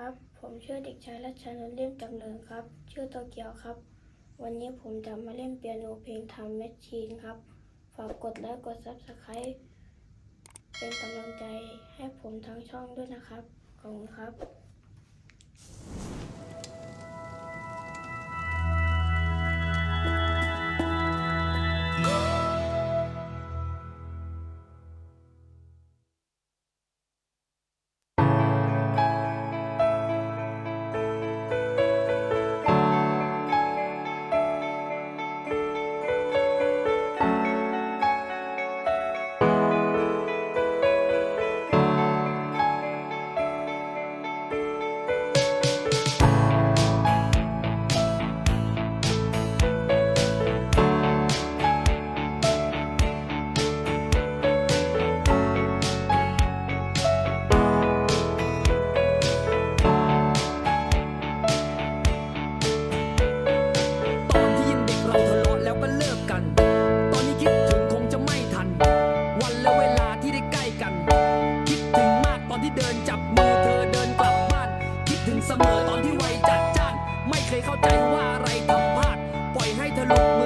ครับ ผมชื่อเด็กชายรัชานนท์เล่มจำเนินครับ ชื่อโตเกียวครับ วันนี้ผมจะมาเล่นเปียโนเพลงทำแมชชีนครับ ฝากกดไลค์กดซับสไครป์เป็นกำลังใจให้ผมทั้งช่องด้วยนะครับ ขอบคุณครับ เดินจับมือเธอเดินกลับบ้าน คิดถึงเสมอตอนที่วัยจัดจ้าน ไม่เคยเข้าใจว่าอะไรทำพลาด ปล่อยให้เธอหลุดมือ